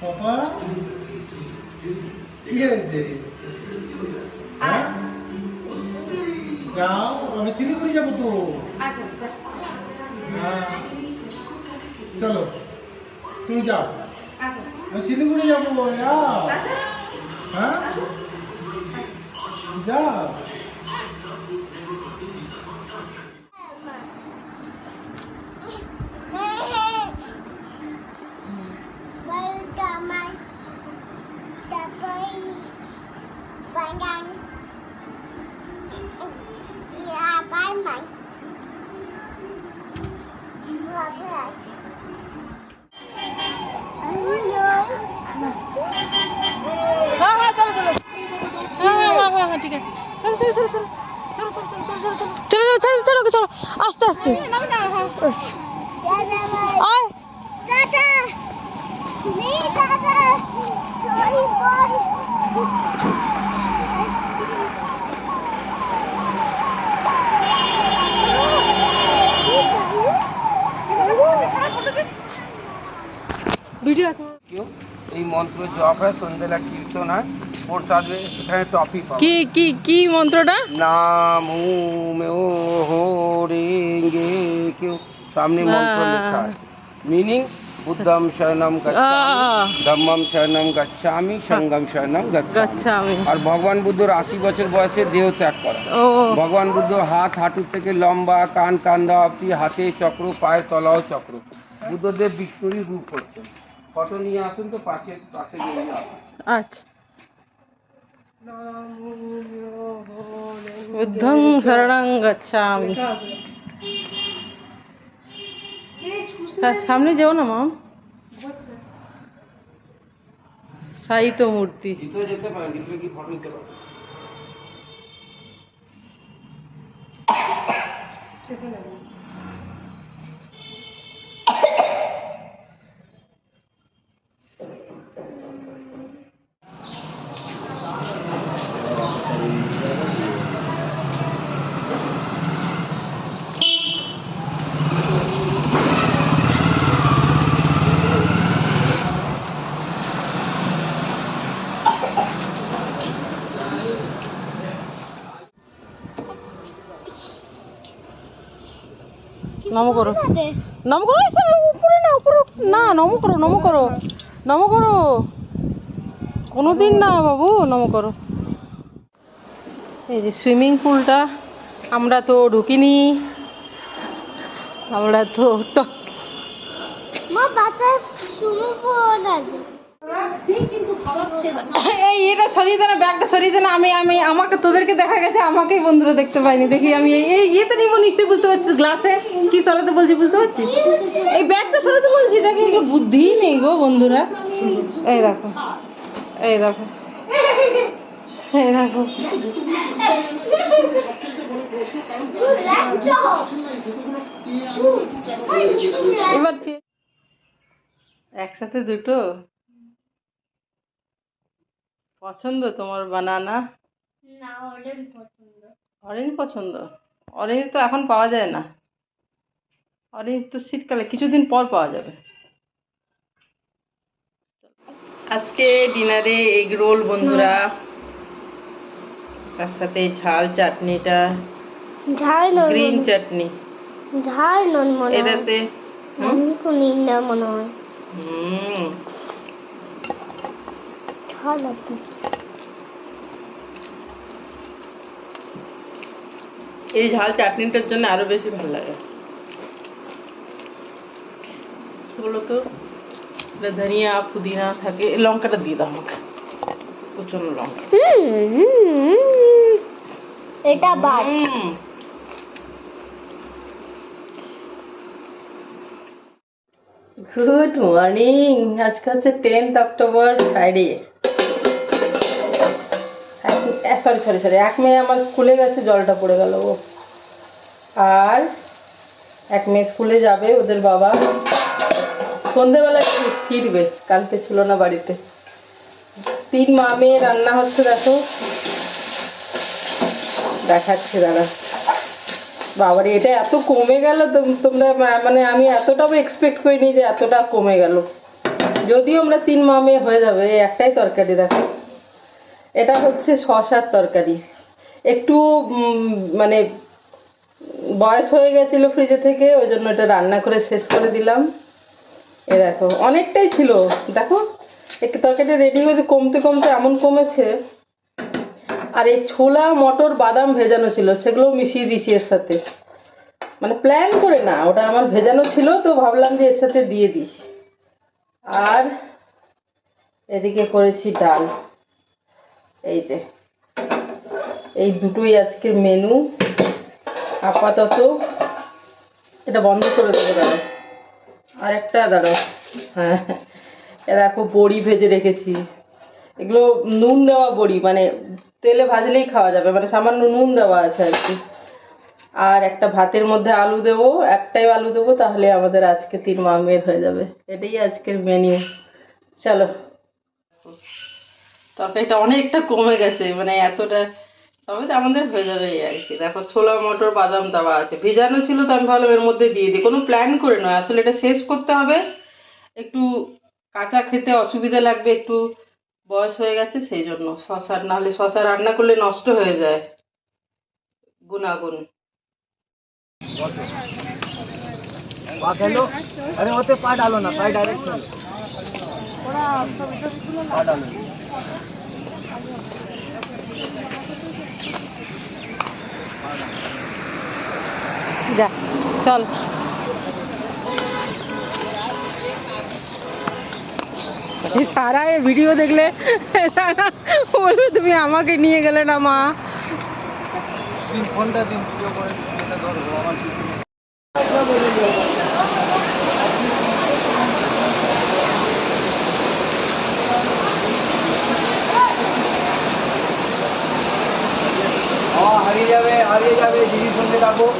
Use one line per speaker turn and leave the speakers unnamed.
পাপা কি হয়েছে? হ্যাঁ? যাও আমি শিলিগুড়ি যাব তো।
আচ্ছা
হ্যাঁ। চলো তুমি যাও।
আচ্ছা।
আমি শিলিগুড়ি যাব
আচ্ছা।
হ্যাঁ? যাও।
হ্যাঁ হ্যাঁ চলো চলো হ্যাঁ হ্যাঁ হ্যাঁ হ্যাঁ হ্যাঁ ঠিক আছে চলো চলো চলো চলো চলো চলো চলো চলো চলো চলো চলো চলো চলো চলো আস্তে আস্তে আয় ভিডিও আছে
কেউ এই মন্ত্র জপ হয় সন্ধ্যেলা কীর্তন হয় প্রসাদ এখানে টপি পাবো
কি কি কি মন্ত্রটা?
নাম ও হো রে গে কেউ। সামনে মন্ত্র। লেখা মিনিং বুদ্ধম শরণম গচ্ছামি ধম্মম শরণম গচ্ছামি সঙ্গম শরণম গচ্ছামি। আর ভগবান বুদ্ধর আশি বছর বয়সে দেহ ত্যাগ করা। ভগবান বুদ্ধ হাত হাঁটুর থেকে লম্বা কান কান্দা অব্দি হাতে চক্র পায়ের তলাও চক্র। বুদ্ধদেব বিষ্ণুরই রূপ হচ্ছে ফটো নিয়ে আসুন তো পাশে পাশে
আচ্ছা। বুদ্ধং শরণং গচ্ছামি সামনে যেও না মাম। সাহিত্য মূর্তি।
যেতে পারেন কি ফটো নিতে পারেন।
নম করো নম করো উপরে না উপরে না নম করো নম করো নম করো কোনোদিন না বাবু নম করো এই যে সুইমিং পুলটা আমরা তো ঢুকিনি। আমরা তো ট- এই, এটা সরিয়ে দে না, ব্যাগটা সরিয়ে দে না। আমি আমি, আমাকে তোদেরকে দেখা গেছে, আমাকেই বন্ধুরা দেখতে পাইনি। দেখি আমি এই ইয়েতে নিব, নিশ্চয়ই বুঝতে পারছিস, গ্লাসে? কি সরাতে বলছি, বুঝতে পারছিস? এই ব্যাগটা সরাতে বলছি দেখি একটু বুদ্ধি নেই গো বন্ধুরা। এই দেখো এই দেখো এই দেখো। একসাথে দুটো? পছন্দ তোমার বানানা অরেঞ্জ পছন্দ। অরেঞ্জ তো এখন পাওয়া যায় না। অরেঞ্জ তো শীতকালে কিছুদিন পর পাওয়া যাবে। আজকে ডিনারে এগ রোল বন্ধুরা। তার সাথে ঝাল চাটনিটা।
ঝাল
গ্রিন চাটনি।
ঝাল নন মনে হয়।
এটাতে
আমি কোন না মনে হয়।
হুম।
ঝাল আছে
এই ঝাল চাটনিটার জন্য আরও বেশি ভালো লাগে। বলো তো এটা ধনিয়া পুদিনা থাকে এই লঙ্কাটা দিয়ে দাও আমাকে। প্রচণ্ড লঙ্কা।
এটা বাদ।
গুড মর্নিং আজকে হচ্ছে tenth October Friday sorry sorry sorry এক মেয়ে আমার স্কুলে গেছে, জলটা পড়ে গেল ও আর এক মেয়ে স্কুলে যাবে, ওদের বাবা সন্ধেবেলা ফিরবে, কালকে ছিল না বাড়িতে। তিন মা মেয়ে রান্না হচ্ছে, দেখো। দেখাচ্ছে, দাঁড়া। বাবারে, এটা এত কমে গেল তোমরা মানে আমি এতটাও এক্সপেক্ট করিনি যে এতটা কমে গেল। যদিও আমরা তিন মা মেয়ে হয়ে যাবে একটাই তরকারি, দেখো। এটা হচ্ছে শশার তরকারি। একটু মানে বয়স হয়ে গেছিল ফ্রিজে থেকে, ওই জন্য এটা রান্না করে শেষ করে দিলাম। এ দেখো, অনেকটাই ছিল। দেখো, একটু তরকারিটা রেডি হয়েছে কমতে কমতে এমন কমেছে। আর এই ছোলা, মটর, বাদাম ভেজানো ছিল, সেগুলো মিশিয়ে দিয়েছি এর সাথে। মানে প্ল্যান করে না, ওটা আমার ভেজানো ছিল, তো ভাবলাম যে এর সাথে দিয়ে দিই। আর এদিকে করেছি ডাল। এই যে, এই দুটোই আজকে মেনু আপাতত এটা বন্ধ করে দেবো দাঁড়াও আর একটা দাঁড়াও। হ্যাঁ দেখো বড়ি ভেজে রেখেছি। এগুলো নুন দেওয়া বড়ি মানে তেলে ভাজলেই খাওয়া যাবে মানে সামান্য নুন দেওয়া আছে আর কি। আর একটা ভাতের মধ্যে আলু দেবো, একটাই আলু দেবো, তাহলে আমাদের আজকে তিন মামের হয়ে যাবে। এটাই আজকের মেনু চলো। তরকারিটা অনেকটা কমে গেছে মানে এতটা তবে তো আমাদের হয়ে যাবে আর কি। দেখো ছোলা, মটর, বাদাম দেওয়া আছে। ভেজানো ছিল তো আমি ভাবলাম এর মধ্যে দিয়ে দিই। কোনো প্ল্যান করে নয়। আসলে এটা শেষ করতে হবে। একটু কাঁচা খেতে অসুবিধা লাগবে, একটু বয়স হয়ে গেছে, সেই জন্য শশার নাহলে শশা রান্না করলে নষ্ট হয়ে যায়। গুণাগুণ।
আরে ওতে পা ডালো না, পা ডাইরেক্ট
যা চল এই সারা এই ভিডিও দেখলে সারা বলবে তুমি আমাকে নিয়ে গেলে না মা
দিন ফোনটা দিন ভিডিও করে এটা